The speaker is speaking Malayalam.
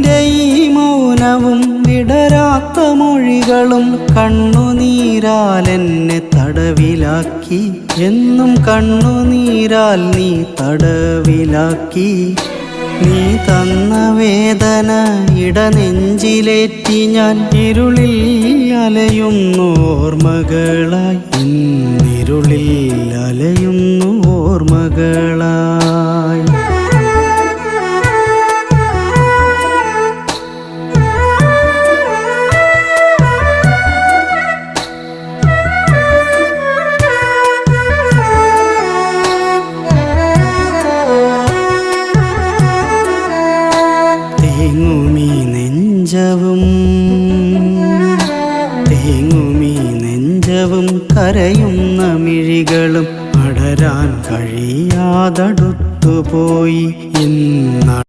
നിന്റെ ഈ മൗനവും വിടരാത്ത മൊഴികളും കണ്ണുനീരാൽ എന്നെ തടവിലാക്കി. എന്നും കണ്ണുനീരാൽ നീ തടവിലാക്കി. നീ തന്ന വേദന ഇടനെഞ്ചിലേറ്റി ഞാൻ ഇരുളിൽ അലയുന്നു ഓർമ്മകളായി. ഇരുളിൽ അലയുന്നു ഓർമ്മകൾ തേങ്ങുമീ നെഞ്ചവും തേങ്ങുമീ നെഞ്ചവും കരയുന്ന മിഴികളും അടരാൻ കഴിയാതടുത്തുപോയി ഇന്ന